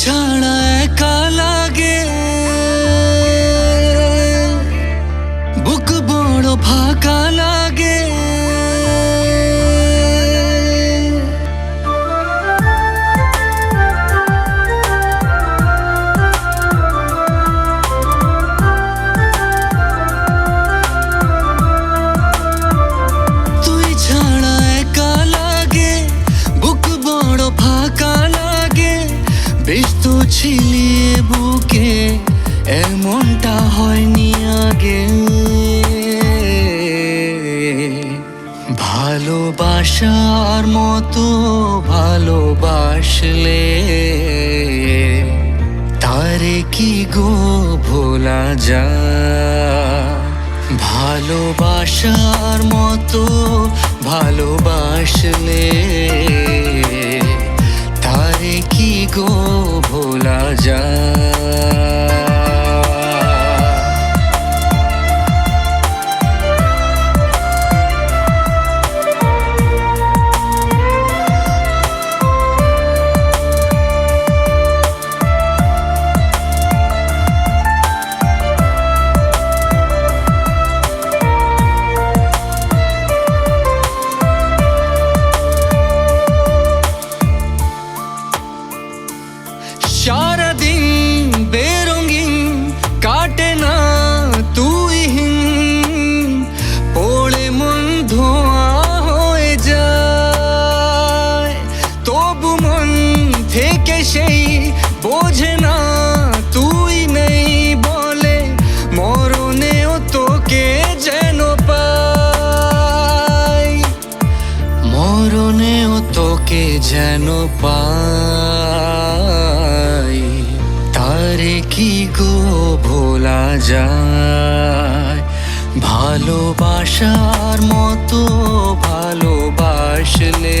ছাড়া একা হয়নি আগে। ভালোবাসার মতো ভালোবাসলে তারে কি গো ভোলা যায়? ভালোবাসার মতো ভালোবাসলে তারে কি গো ভোলা যায়? সেই বোঝে না, তুই নেই বলে মরণেও তোকে যেন পাই। মরণেও তোকে যেন পাই। তারে কি গো ভোলা যায়? ভালোবাসার মতো ভালোবাসলে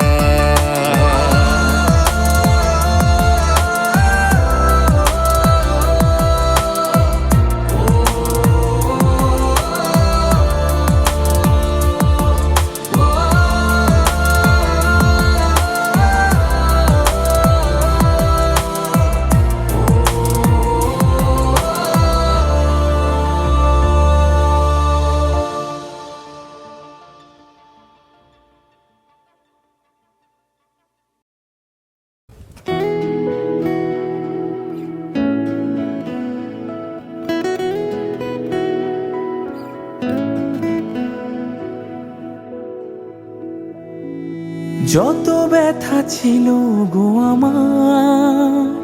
যত ব্যথা ছিল গো আমার,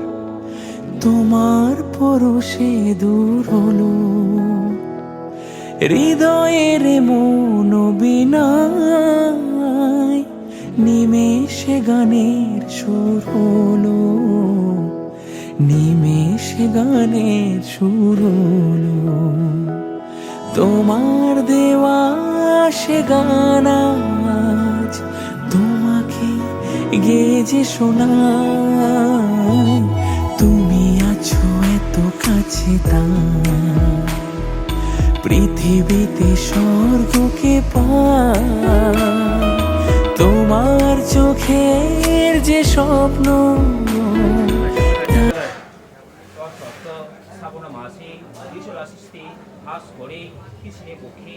তোমার পরশে দূর হলো। হৃদয়ের মন বিনায় নিমেষে গানের সুর হলো। নিমেষে গানের সুর হলো। তোমার দেওয়া সে গান আজ গেজে যে তুমি আছো এত কাছে পৃথিবীতে স্বর্গকে পা তোমার চোখের যে স্বপ্ন। স্থাপনা মাসে আস করে কৃষ্ণে পক্ষে